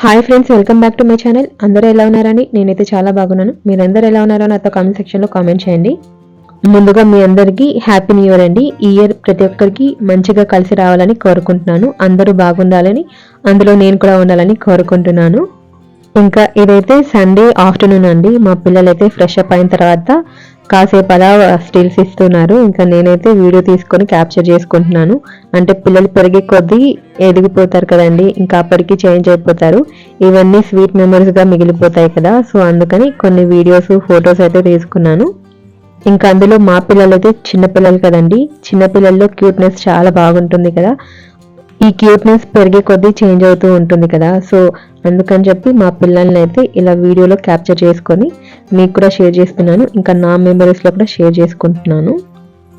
Hi friends welcome back to my channel అందరూ ఎలా ఉన్నారని నేనైతే చాలా బాగున్నాను. మీరందరూ ఎలా ఉన్నారో నాతో కామెంట్ సెక్షన్లో కామెంట్ చేయండి. ముందుగా మీ అందరికీ హ్యాపీ న్యూ ఇయర్ అండి. ఈ ఇయర్ ప్రతి ఒక్కరికి మంచిగా కలిసి రావాలని కోరుకుంటున్నాను. అందరూ బాగుండాలని అందులో నేను కూడా ఉండాలని కోరుకుంటున్నాను. ఇంకా ఇదైతే సండే ఆఫ్టర్నూన్ అండి. మా పిల్లలైతే ఫ్రెష్ అప్ అయిన తర్వాత కాసేపు అలా స్టిల్స్ ఇస్తున్నారు. ఇంకా నేనైతే వీడియో తీసుకొని క్యాప్చర్ చేసుకుంటున్నాను. అంటే పిల్లలు పెరిగే కొద్దీ ఎదిగిపోతారు కదండి. ఇంకా అప్పటికి చేంజ్ అయిపోతారు. ఇవన్నీ స్వీట్ మెమరీస్గా మిగిలిపోతాయి కదా. సో అందుకని కొన్ని వీడియోస్ ఫొటోస్ అయితే తీసుకున్నాను. ఇంకా అందులో మా పిల్లలు అయితే చిన్నపిల్లలు కదండి. చిన్నపిల్లల్లో క్యూట్నెస్ చాలా బాగుంటుంది కదా. ఈ క్యూట్నెస్ పెరిగే కొద్దీ చేంజ్ అవుతూ ఉంటుంది కదా. సో అందుకని చెప్పి మా పిల్లల్ని అయితే ఇలా వీడియోలో క్యాప్చర్ చేసుకొని మీకు కూడా షేర్ చేస్తున్నాను. ఇంకా నా మెమరీస్లో కూడా షేర్ చేసుకుంటున్నాను.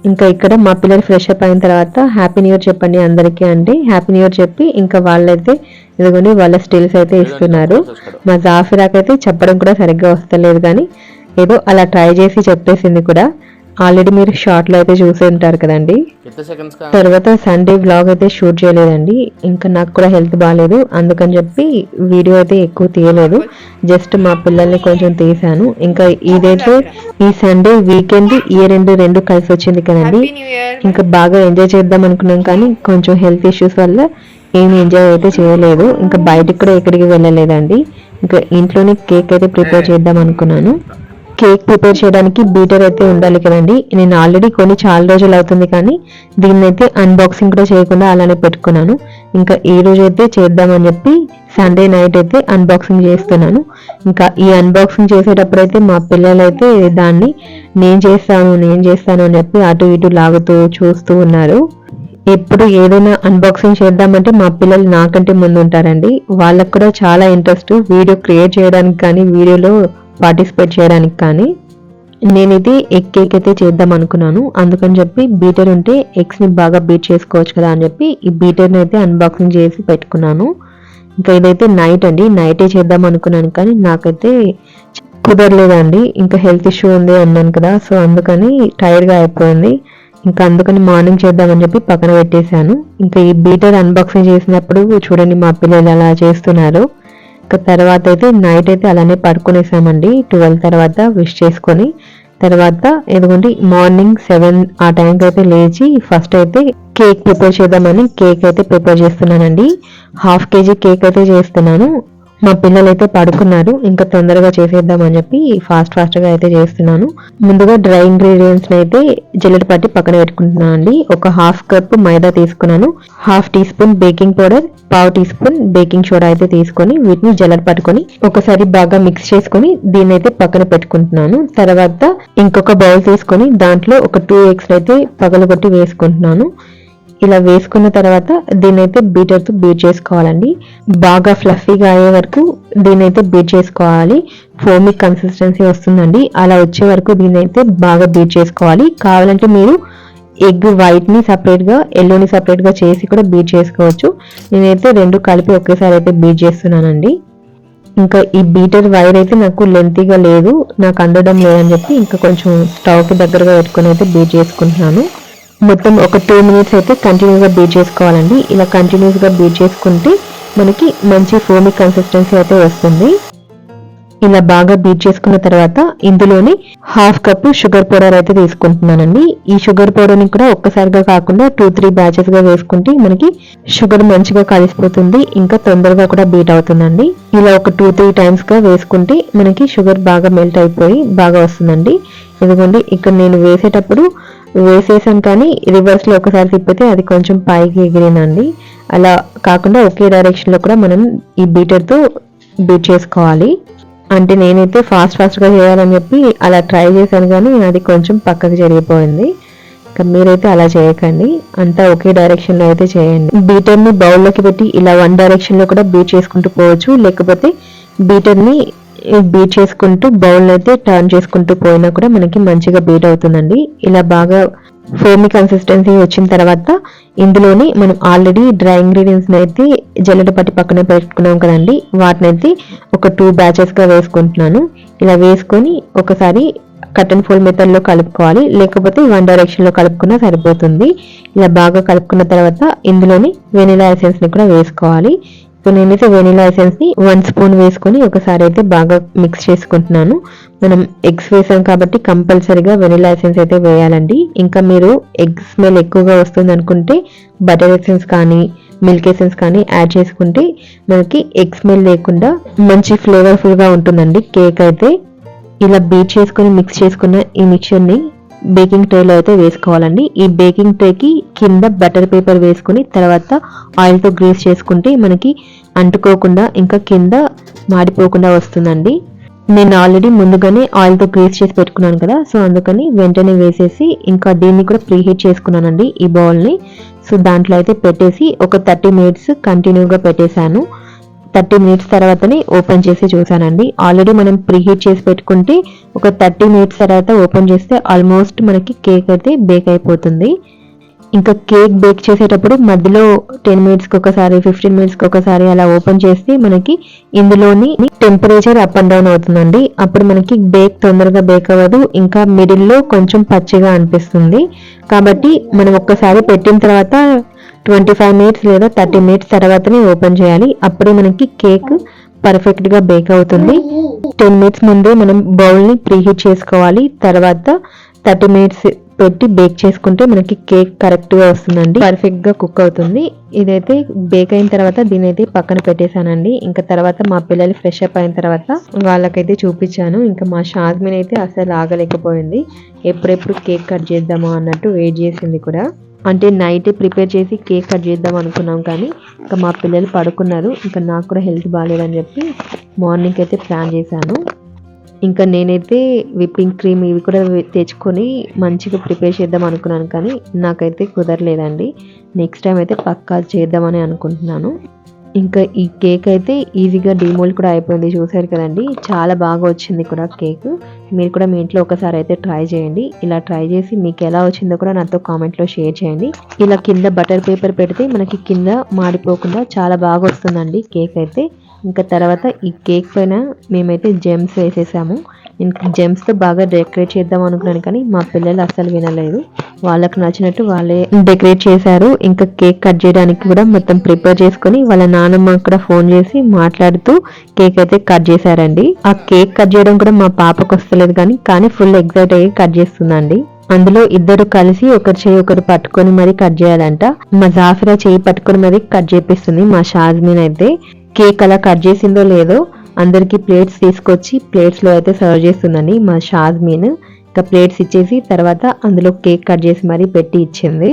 ఇంకా ఇక్కడ మా పిల్లలు ఫ్రెష్ అప్ అయిన తర్వాత హ్యాపీ న్యూ ఇయర్ చెప్పండి అందరికీ అంటే హ్యాపీ న్యూ ఇయర్ చెప్పి ఇంకా వాళ్ళైతే ఇదిగోని వాళ్ళ స్టిల్స్ అయితే ఇస్తున్నారు. మా జాఫిరాక్ అయితే చెప్పడం కూడా సరిగ్గా వస్తలేదు కానీ ఏదో అలా ట్రై చేసి చెప్పేసింది కూడా. ఆల్రెడీ మీరు షార్ట్లో అయితే చూసే ఉంటారు కదండి తర్వాత సండే వ్లాగ్ అయితే షూట్ చేయలేదండి. ఇంకా నాకు కూడా హెల్త్ బాగాలేదు అందుకని చెప్పి వీడియో అయితే ఎక్కువ తీయలేదు. జస్ట్ మా పిల్లల్ని కొంచెం తీసాను ఇంకా ఇదైతే ఈ సండే వీకెండ్ ఇయర్ ఎండ్ రెండు కలిసి వచ్చింది కదండి. ఇంకా బాగా ఎంజాయ్ చేద్దాం అనుకున్నాం కానీ కొంచెం హెల్త్ ఇష్యూస్ వల్ల ఏమి ఎంజాయ్ అయితే చేయలేదు. ఇంకా బయటికి కూడా ఎక్కడికి వెళ్ళలేదండి. ఇంకా ఇంట్లోనే కేక్ అయితే ప్రిపేర్ చేద్దాం అనుకున్నాను. కేక్ ప్రిపేర్ చేయడానికి బీటర్ అయితే ఉండాలి కదండి. నేను ఆల్రెడీ కొన్ని చాలా రోజులు అవుతుంది కానీ దీన్ని అయితే అన్బాక్సింగ్ కూడా చేయకుండా అలానే పెట్టుకున్నాను. ఇంకా ఈ రోజు అయితే చేద్దామని చెప్పి సండే నైట్ అయితే అన్బాక్సింగ్ చేస్తున్నాను. ఇంకా ఈ అన్బాక్సింగ్ చేసేటప్పుడు అయితే మా పిల్లలైతే దాన్ని నేను చేస్తాను నేను చేస్తాను అని చెప్పి అటు ఇటు లాగుతూ చూస్తూ ఉన్నారు. ఎప్పుడు ఏదైనా అన్బాక్సింగ్ చేద్దామంటే మా పిల్లలు నాకంటే ముందు ఉంటారండి వాళ్ళకు కూడా చాలా ఇంట్రెస్ట్ వీడియో క్రియేట్ చేయడానికి కానీ వీడియోలో పార్టిసిపేట్ చేయడానికి కానీ నేనైతే ఎగ్ కేక్ అయితే చేద్దాం అనుకున్నాను. అందుకని చెప్పి బీటర్ ఉంటే ఎగ్స్ని బాగా బీట్ చేసుకోవచ్చు కదా అని చెప్పి ఈ బీటర్ని అయితే అన్బాక్సింగ్ చేసి పెట్టుకున్నాను. ఇంకా ఇదైతే నైట్ అండి. నైటే చేద్దాం అనుకున్నాను కానీ నాకైతే కుదరలేదండి. ఇంకా హెల్త్ ఇష్యూ ఉంది అన్నాను కదా. సో అందుకని టైర్డ్గా అయిపోయింది. ఇంకా అందుకని మార్నింగ్ చేద్దామని చెప్పి పక్కన పెట్టేశాను. ఇంకా ఈ బీటర్ అన్బాక్సింగ్ చేసినప్పుడు చూడండి మా పిల్లలు అలా చేస్తున్నారు. తర్వాత అయితే నైట్ అయితే అలానే పడుకునేసామండి. ట్వెల్వ్ తర్వాత విష్ చేసుకొని తర్వాత ఎందుకంటే మార్నింగ్ సెవెన్ ఆ టైంకి అయితే లేచి ఫస్ట్ అయితే కేక్ ప్రిపేర్ చేద్దామని కేక్ అయితే ప్రిపేర్ చేస్తున్నానండి. హాఫ్ కేజీ కేక్ అయితే చేస్తున్నాను. మా పిల్లలు అయితే పడుకున్నారు. ఇంకా తొందరగా చేసేద్దామని చెప్పి ఫాస్ట్ ఫాస్ట్గా అయితే చేస్తున్నాను. ముందుగా డ్రై ఇంగ్రీడియంట్స్ని అయితే జల్లెడ పట్టి పక్కన పెట్టుకుంటున్నాను అండి ఒక హాఫ్ కప్ మైదా తీసుకున్నాను. Half teaspoon baking powder పావు టీ స్పూన్ బేకింగ్ సోడా అయితే తీసుకొని వీటిని జల్లర్ పట్టుకొని ఒకసారి బాగా మిక్స్ చేసుకొని దీన్ని అయితే పక్కన పెట్టుకుంటున్నాను. తర్వాత ఇంకొక బౌల్ తీసుకొని దాంట్లో ఒక టూ ఎగ్స్ అయితే పగలగొట్టి వేసుకుంటున్నాను. ఇలా వేసుకున్న తర్వాత దీన్ని అయితే బీటర్తో బీట్ చేసుకోవాలండి. బాగా ఫ్లఫీగా అయ్యే వరకు దీన్ని అయితే బీట్ చేసుకోవాలి. ఫోమిక్ కన్సిస్టెన్సీ వస్తుందండి. అలా వచ్చే వరకు దీన్ని అయితే బాగా బీట్ చేసుకోవాలి. కావాలంటే మీరు ఎగ్ వైట్ని సపరేట్గా ఎల్లోని సపరేట్గా చేసి కూడా బీట్ చేసుకోవచ్చు. నేనైతే రెండు కలిపి ఒకేసారి అయితే బీట్ చేస్తున్నానండి. ఇంకా ఈ బీటర్ వైర్ అయితే నాకు లెంతీగా లేదు నాకు అందడం లేదని చెప్పి ఇంకా కొంచెం స్టవ్కి దగ్గరగా పెట్టుకొని అయితే బీట్ చేసుకుంటున్నాను. మొత్తం ఒక టూ మినిట్స్ అయితే కంటిన్యూగా బీట్ చేసుకోవాలండి. ఇలా కంటిన్యూస్గా బీట్ చేసుకుంటే మనకి మంచి ఫోమి కన్సిస్టెన్సీ అయితే వస్తుంది. ఇలా బాగా బీట్ చేసుకున్న తర్వాత ఇందులోని హాఫ్ కప్ షుగర్ పౌడర్ అయితే తీసుకుంటున్నానండి. ఈ షుగర్ పౌడర్ని కూడా ఒక్కసారిగా కాకుండా టూ త్రీ బ్యాచెస్గా వేసుకుంటే మనకి షుగర్ మంచిగా కలిసిపోతుంది. ఇంకా తొందరగా కూడా బీట్ అవుతుందండి. ఇలా ఒక టూ త్రీ టైమ్స్గా వేసుకుంటే మనకి షుగర్ బాగా మెల్ట్ అయిపోయి బాగా వస్తుందండి. ఎందుకంటే ఇక్కడ నేను వేసేటప్పుడు వేసేసాం కానీ రివర్స్లో ఒకసారి తిప్పితే అది కొంచెం పైకి ఎగిరినండి అలా కాకుండా ఒకే డైరెక్షన్లో కూడా మనం ఈ బీటర్తో బీట్ చేసుకోవాలి. అంటే నేనైతే ఫాస్ట్ ఫాస్ట్గా చేయాలని చెప్పి అలా ట్రై చేశాను కానీ అది కొంచెం పక్కకి జరిగిపోయింది. ఇంకా మీరైతే అలా చేయకండి. అంతా ఒకే డైరెక్షన్లో అయితే చేయండి. బీటర్ని బౌల్లోకి పెట్టి ఇలా వన్ డైరెక్షన్లో కూడా బీట్ చేసుకుంటూ పోవచ్చు. లేకపోతే బీటర్ని బీట్ చేసుకుంటూ బౌల్ అయితే టర్న్ చేసుకుంటూ పోయినా కూడా మనకి మంచిగా బీట్ అవుతుందండి. ఇలా బాగా ఫోమి కన్సిస్టెన్సీ వచ్చిన తర్వాత ఇందులోని మనం ఆల్రెడీ డ్రై ఇంగ్రీడియంట్స్ అయితే జల్లెడ పట్టి పక్కన పెట్టుకున్నాం కదండి. వాటిని అయితే ఒక టూ బ్యాచెస్గా వేసుకుంటున్నాను. ఇలా వేసుకొని ఒకసారి కట్ ఫోల్ మెథడ్లో కలుపుకోవాలి. లేకపోతే వన్ డైరెక్షన్లో కలుపుకున్నా సరిపోతుంది. ఇలా బాగా కలుపుకున్న తర్వాత ఇందులోని వెనిలా ఎసెన్స్ని కూడా వేసుకోవాలి. సో నేనైతే వెనీలా ఎసెన్స్ని వన్ స్పూన్ వేసుకొని ఒకసారి అయితే బాగా మిక్స్ చేసుకుంటున్నాను. మనం ఎగ్స్ వేసాం కాబట్టి కంపల్సరీగా వెనీలా ఎసెన్స్ అయితే వేయాలండి. ఇంకా మీరు ఎగ్ స్మెల్ ఎక్కువగా వస్తుంది అనుకుంటే బటర్ ఎసెన్స్ కానీ మిల్క్ ఎసెన్స్ కానీ యాడ్ చేసుకుంటే మనకి ఎగ్ స్మెల్ లేకుండా మంచి ఫ్లేవర్ఫుల్గా ఉంటుందండి కేక్ అయితే. ఇలా బీట్ చేసుకొని మిక్స్ చేసుకున్న ఈ మిక్చర్ని బేకింగ్ ట్రేలో అయితే వేసుకోవాలండి. ఈ బేకింగ్ ట్రేకి కింద బటర్ పేపర్ వేసుకుని తర్వాత ఆయిల్తో గ్రీస్ చేసుకుంటే మనకి అంటుకోకుండా ఇంకా కింద మాడిపోకుండా వస్తుందండి. నేను ఆల్రెడీ ముందుగానే ఆయిల్తో గ్రీస్ చేసి పెట్టుకున్నాను కదా సో అందుకని వెంటనే వేసేసి ఇంకా దీన్ని కూడా ప్రీహీట్ చేసుకున్నానండి ఈ బౌల్ని. సో దాంట్లో అయితే పెట్టేసి ఒక థర్టీ మినిట్స్ కంటిన్యూగా పెట్టేశాను. థర్టీ మినిట్స్ తర్వాతనే ఓపెన్ చేసి చూసానండి ఆల్రెడీ మనం ప్రీహీట్ చేసి పెట్టుకుంటే ఒక థర్టీ మినిట్స్ తర్వాత ఓపెన్ చేస్తే ఆల్మోస్ట్ మనకి కేక్ అయితే బేక్ అయిపోతుంది. ఇంకా కేక్ బేక్ చేసేటప్పుడు మధ్యలో టెన్ మినిట్స్కి ఒకసారి ఫిఫ్టీన్ మినిట్స్కి ఒకసారి అలా ఓపెన్ చేస్తే మనకి ఇందులోని టెంపరేచర్ అప్ అండ్ డౌన్ అవుతుందండి. అప్పుడు మనకి బేక్ తొందరగా బేక్ అవ్వదు. ఇంకా మిడిల్లో కొంచెం పచ్చిగా అనిపిస్తుంది. కాబట్టి మనం ఒక్కసారి పెట్టిన తర్వాత ట్వంటీ ఫైవ్ మినిట్స్ లేదా థర్టీ మినిట్స్ తర్వాతనే ఓపెన్ చేయాలి. అప్పుడే మనకి కేక్ పర్ఫెక్ట్గా బేక్ అవుతుంది. టెన్ మినిట్స్ ముందే మనం బౌల్ని ప్రీహీట్ చేసుకోవాలి. తర్వాత థర్టీ మినిట్స్ పెట్టి బేక్ చేసుకుంటే మనకి కేక్ కరెక్ట్గా వస్తుందండి. పర్ఫెక్ట్గా కుక్ అవుతుంది. ఇదైతే బేక్ అయిన తర్వాత దీని అయితే పక్కన పెట్టేశానండి. ఇంకా తర్వాత మా పిల్లలు ఫ్రెష్ అప్ అయిన తర్వాత వాళ్ళకైతే చూపించాను. ఇంకా మా షాజ్మిన్ అయితే అసలు ఆగలేకపోయింది. ఎప్పుడెప్పుడు కేక్ కట్ చేద్దామా అన్నట్టు వెయిట్ చేసింది కూడా. అంటే నైట్ ప్రిపేర్ చేసి కేక్ కట్ చేద్దాం అనుకున్నాం కానీ ఇంకా మా పిల్లలు పడుకున్నారు. ఇంకా నాకు కూడా హెల్త్ బాగాలేదని చెప్పి మార్నింగ్ అయితే ప్లాన్ చేశాను. ఇంకా నేనైతే విప్పింగ్ క్రీమ్ ఇవి కూడా తెచ్చుకొని మంచిగా ప్రిపేర్ చేద్దాం అనుకున్నాను కానీ నాకైతే కుదరలేదండి. నెక్స్ట్ టైం అయితే పక్కా చేద్దామని అనుకుంటున్నాను. ఇంకా ఈ కేక్ అయితే ఈజీగా డిమోల్డ్ కూడా అయిపోయింది. చూసారు కదండి? చాలా బాగా వచ్చింది కూడా కేక్ మీరు కూడా మీ ఇంట్లో ఒకసారి అయితే ట్రై చేయండి. ఇలా ట్రై చేసి మీకు ఎలా వచ్చిందో కూడా నాతో కామెంట్లో షేర్ చేయండి. ఇలా కింద బటర్ పేపర్ పెడితే మనకి కింద మాడిపోకుండా చాలా బాగా వస్తుందండి కేక్ అయితే. ఇంకా తర్వాత ఈ కేక్ పైన మేమైతే జెమ్స్ వేసేసాము. నేను జెమ్స్తో బాగా డెకరేట్ చేద్దాం అనుకున్నాను కానీ మా పిల్లలు అస్సలు వినలేదు. వాళ్ళకి నచ్చినట్టు వాళ్ళే డెకరేట్ చేశారు. ఇంకా కేక్ కట్ చేయడానికి కూడా మొత్తం ప్రిపేర్ చేసుకొని వాళ్ళ నాన్నమ్మ కూడా ఫోన్ చేసి మాట్లాడుతూ కేక్ అయితే కట్ చేశారండి. ఆ కేక్ కట్ చేయడం కూడా మా పాపకు వస్తలేదు కానీ కానీ ఫుల్ ఎగ్జైట్ అయ్యి కట్ చేస్తుందండి. అందులో ఇద్దరు కలిసి ఒకరు చేయి ఒకరు పట్టుకొని మరి కట్ చేయాలంట. మా జాఫిరా చేయి పట్టుకొని మరి కట్ చేపిస్తుంది మా షాజ్మీన్ అయితే. కేక్ అలా కట్ చేసిందో లేదో అందరికీ ప్లేట్స్ తీసుకొచ్చి ప్లేట్స్లో అయితే సర్వ్ చేస్తుందండి మా షాజ్మిన్. ఇంకా ప్లేట్స్ ఇచ్చేసి తర్వాత అందులో కేక్ కట్ చేసి మరీ పెట్టి ఇచ్చింది.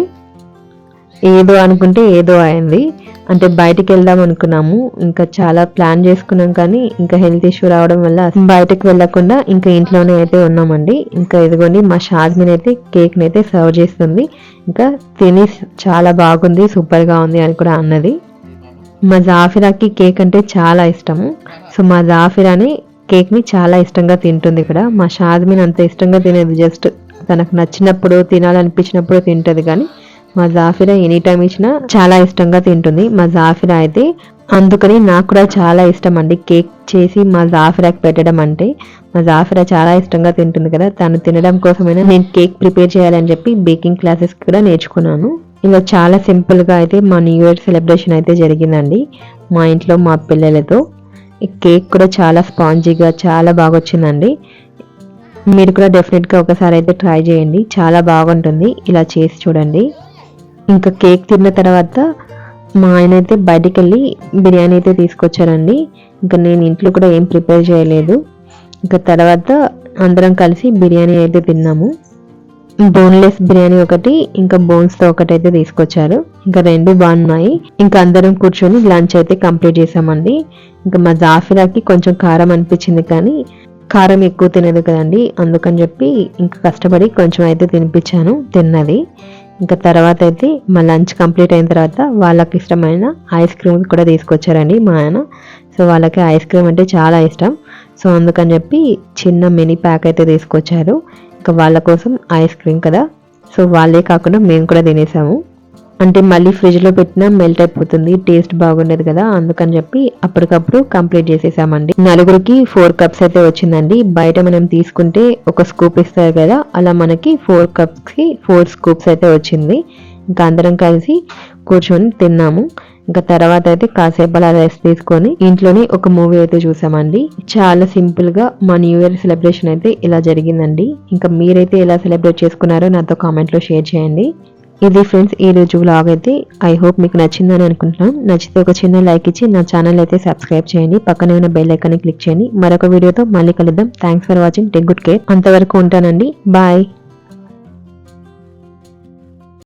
ఏదో అనుకుంటే ఏదో అయింది. అంటే బయటికి వెళ్దాం అనుకున్నాము. ఇంకా చాలా ప్లాన్ చేసుకున్నాం కానీ ఇంకా హెల్త్ ఇష్యూ రావడం వల్ల బయటకు వెళ్ళకుండా ఇంకా ఇంట్లోనే అయితే ఉన్నామండి. ఇంకా ఇదిగోండి మా షాజ్మిన్ అయితే కేక్ని అయితే సర్వ్ చేస్తుంది. ఇంకా తిని చాలా బాగుంది సూపర్గా ఉంది అని కూడా అన్నది. మా జాఫిరాకి కేక్ అంటే చాలా ఇష్టము. సో మా జాఫిరాని కేక్ని చాలా ఇష్టంగా తింటుంది ఇక్కడ. మా షాద్మిన్ అంత ఇష్టంగా తినేది జస్ట్ తనకు నచ్చినప్పుడు తినాలనిపించినప్పుడు తింటుంది కానీ మా జాఫిరా ఎనీ టైం ఇచ్చినా చాలా ఇష్టంగా తింటుంది. మా జాఫిరా అయితే అందుకని నాకు కూడా చాలా ఇష్టం అండి కేక్ చేసి మా జాఫిరాకి పెట్టడం అంటే. మా జాఫిరా చాలా ఇష్టంగా తింటుంది కదా తను తినడం కోసమైనా నేను కేక్ ప్రిపేర్ చేయాలని చెప్పి బేకింగ్ క్లాసెస్ కూడా నేర్చుకున్నాను. ఇలా చాలా సింపుల్గా అయితే మా న్యూ ఇయర్ సెలబ్రేషన్ అయితే జరిగిందండి మా ఇంట్లో మా పిల్లలతో. ఈ కేక్ కూడా చాలా స్పాంజీగా చాలా బాగా వచ్చిందండి మీరు కూడా డెఫినెట్గా ఒకసారి అయితే ట్రై చేయండి. చాలా బాగుంటుంది. ఇలా చేసి చూడండి. ఇంకా కేక్ తిన్న తర్వాత మా ఆయన అయితే బయటికి వెళ్ళి బిర్యానీ అయితే తీసుకొచ్చారండి. ఇంకా నేను ఇంట్లో కూడా ఏం ప్రిపేర్ చేయలేదు. ఇంకా తర్వాత అందరం కలిసి బిర్యానీ అయితే తిన్నాము. బోన్లెస్ బిర్యానీ ఒకటి ఇంకా బోన్స్తో ఒకటి అయితే తీసుకొచ్చారు. ఇంకా రెండు బాగున్నాయి. ఇంకా అందరం కూర్చొని లంచ్ అయితే కంప్లీట్ చేసామండి. ఇంకా మా జాఫిరాకి కొంచెం కారం అనిపించింది కానీ కారం ఎక్కువ తినదు కదండి. అందుకని చెప్పి ఇంకా కష్టపడి కొంచెం అయితే తినిపించాను తిన్నది. ఇంకా తర్వాత అయితే మా లంచ్ కంప్లీట్ అయిన తర్వాత వాళ్ళకి ఇష్టమైన ఐస్ క్రీమ్ కూడా తీసుకొచ్చారండి మా ఆయన. సో వాళ్ళకి ఐస్ క్రీమ్ అంటే చాలా ఇష్టం. సో అందుకని చెప్పి చిన్న మినీ ప్యాక్ అయితే తీసుకొచ్చారు. ఇంకా వాళ్ళ కోసం ఐస్ క్రీమ్ కదా? సో వాళ్ళే కాకుండా మేము కూడా తినేసాము. అంటే మళ్ళీ ఫ్రిడ్జ్లో పెట్టినా మెల్ట్ అయిపోతుంది టేస్ట్ బాగుండేది కదా? అందుకని చెప్పి అప్పటికప్పుడు కంప్లీట్ చేసేసామండి. నలుగురికి ఫోర్ కప్స్ అయితే వచ్చిందండి. బయట మనం తీసుకుంటే ఒక స్కూప్ ఇస్తారు కదా? అలా మనకి ఫోర్ కప్స్కి ఫోర్ స్కూప్స్ అయితే వచ్చింది. ఇంకా అందరం కలిసి కూర్చొని తిన్నాము. ఇంకా తర్వాత అయితే కాసేపు అలా రెస్ట్ తీసుకొని ఇంట్లోనే ఒక మూవీ అయితే చూసామండి. చాలా సింపుల్గా మా న్యూ ఇయర్ సెలబ్రేషన్ అయితే ఇలా జరిగిందండి. ఇంకా మీరైతే ఎలా సెలబ్రేట్ చేసుకున్నారో నాతో కామెంట్లో షేర్ చేయండి. ఇది ఫ్రెండ్స్ ఈ రోజు వ్లాగ్ అయితే ఐ హోప్ మీకు నచ్చిందని అనుకుంటున్నాను నచ్చితే ఒక చిన్న లైక్ ఇచ్చి నా ఛానల్ అయితే సబ్స్క్రైబ్ చేయండి. పక్కనే ఉన్న బెల్ ఐకాన్ క్లిక్ చేయండి. మరొక వీడియోతో మళ్ళీ కలుద్దాం. Thanks for watching take good care అంతవరకు ఉంటానండి. బాయ్